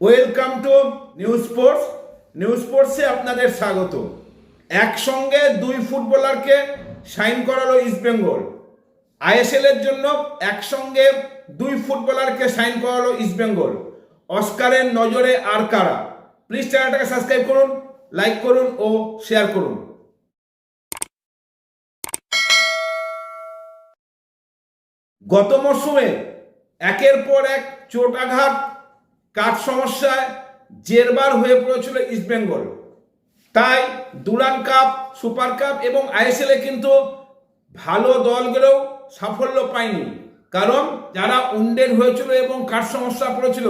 Welcome to news sports news স্পোর্টসে আপনাদের স্বাগত। একসঙ্গে দুই ফুটবলারকে সাইন করালো ইস্টবেঙ্গল আইএসএল এর জন্য একসঙ্গে দুই ফুটবলারকে সাইন করালো ইস্টবেঙ্গল অস্কারের নজরে আর কারা? প্লিজ চ্যানেলটাকে সাবস্ক্রাইব করুন লাইক করুন ও শেয়ার করুন। গত মরশুমে একের পর এক চোট আঘাত কাঠ সমস্যায় জেরবার হয়ে পড়েছিল ইস্টবেঙ্গল তাই দুরান কাপ, সুপার কাপ এবং আইএসএলে কিন্তু ভালো দলগুলোও সাফল্য পায়নি। কারণ যারা উন্ডেড হয়েছিল এবং কাঠ সমস্যা পড়েছিল,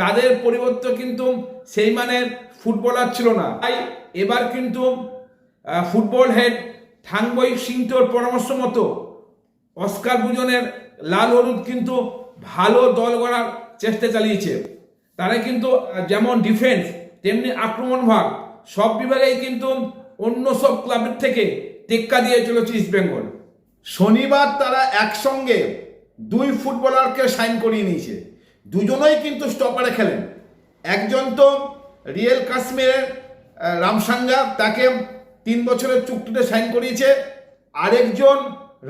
তাদের পরিবর্তে কিন্তু সেই মানের ফুটবলার ছিল না। তাই এবার কিন্তু ফুটবল হেড ঠাংবই সিংটোর পরামর্শ মতো অস্কার ভুজনের লাল হলুদ কিন্তু ভালো দল গড়ার চেষ্টা চালিয়েছে। তারা কিন্তু যেমন ডিফেন্স তেমনি আক্রমণ ভাগ, সব বিভাগেই কিন্তু অন্য সব ক্লাবের থেকে টেক্কা দিয়ে চলেছে ইস্টবেঙ্গল শনিবার তারা একসঙ্গে দুই ফুটবলারকে সাইন করিয়ে নিয়েছে। দুজনেই কিন্তু স্টপারে খেলেন। একজন তো রিয়েল কাশ্মীরের রামসাঙ্গা তাকে তিন বছরের চুক্তিতে সাইন করিয়েছে। আরেকজন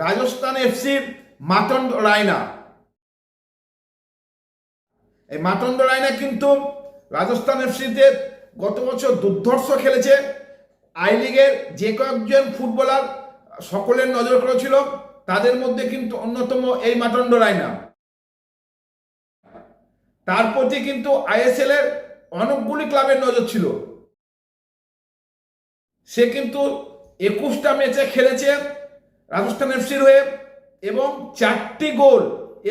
রাজস্থান এফসির মাতন রায়না। এই মাতন্ড রায়না কিন্তু রাজস্থান এফসিতে গত বছর দুর্ধর্ষ খেলেছে। আই লিগের যে কয়েকজন ফুটবলার সকলের নজর করেছিল, তাদের মধ্যে কিন্তু অন্যতম এই মাতন্ড রায়না। তার প্রতি কিন্তু আইএসএল এর অনেকগুলি ক্লাবের নজর ছিল। সে কিন্তু একুশটা ম্যাচে খেলেছে রাজস্থান এফসির হয়ে এবং চারটি গোল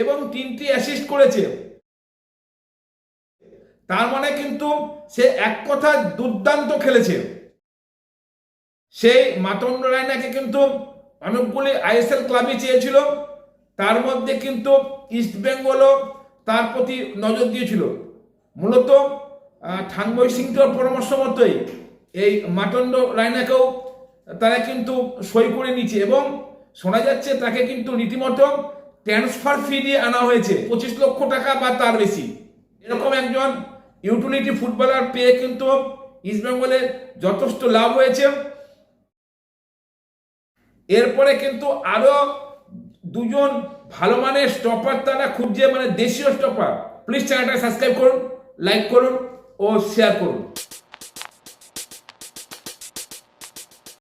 এবং তিনটি অ্যাসিস্ট করেছে। তার মানে কিন্তু সে এক কথা দুর্দান্ত খেলেছে। সেই মাতন্ড রায়নাকে কিন্তু অনেকগুলি আইএসএল ক্লাবই চেয়েছিল। তার মধ্যে কিন্তু ইস্ট বেঙ্গলও তার প্রতি নজর দিয়েছিল। মূলত ঠাংবই সিংটোর পরামর্শ মতোই এই মাতন্ড রায়নাকেও তারা কিন্তু সই করে নিচ্ছে এবং শোনা যাচ্ছে তাকে কিন্তু রীতিমতো ট্রান্সফার ফি দিয়ে আনা হয়েছে। পঁচিশ লক্ষ টাকা বা তার বেশি। এরকম একজন ইউটিলিটি ফুটবলার পেয়ে কিন্তু ইস্টবেঙ্গলে যথেষ্ট লাভ হয়েছে। এরপরে কিন্তু আরও দুজন ভালো মানের স্টপার তারা খুঁজছে মানে দেশীয় স্টপার প্লিজ চ্যানেলটা সাবস্ক্রাইব করুন লাইক করুন ও শেয়ার করুন।